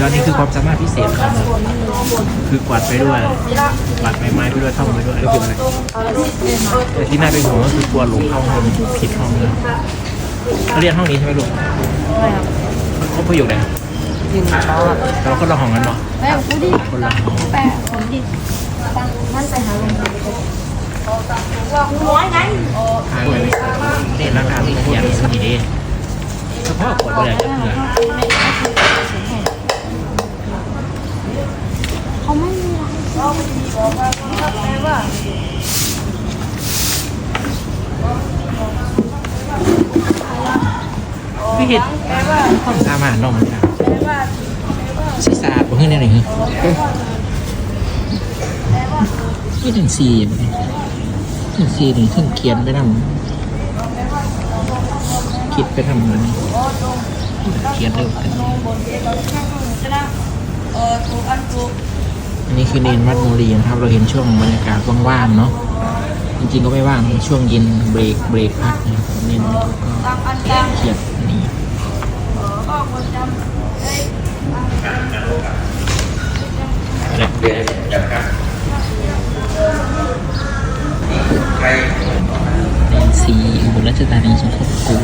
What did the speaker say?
ยอดนี่คือความสามารถพิเศษครับคือกวาดไปด้วยกวาดใบไม้ไปด้วยท่องไปด้วยก็คืออะไรแต่ที่น่าเป็นห่วงก็คือกลัวหลงเข้าห้องผิดห้องเลยเขาเรียนห้องนี้ใช่ไหมลูกเขาประโยคไหนยืนเขาอะเราก็ระห้องกันเนาะแม่กูดดิคนละห้องแปะผมดิมันไปหาลงน้อยนั้นเด็นแล้ว เฉพาะกดเลยจะเผื่อเขาไม่มีอะไรพี่เห็ดความสามารถน้องมันครับศีรษะผมขึ้นได้ไหนเหรอไม่ถึงสี่อย่างนี้ถึงสี่ถึงถึงเขียนไปทำ คิดไปทำอะไรเขียนเร็วกันอันนี้คือเนนวัดโมรีนะครับ เราเห็นช่วงบรรยากาศว่างๆเนาะจริงๆก็ไม่ว่างช่วงเย็นเบรกเบรกพักนะครับเนนก็เขียดนี่เรียนสีอุบลราชธานีสงขลาครู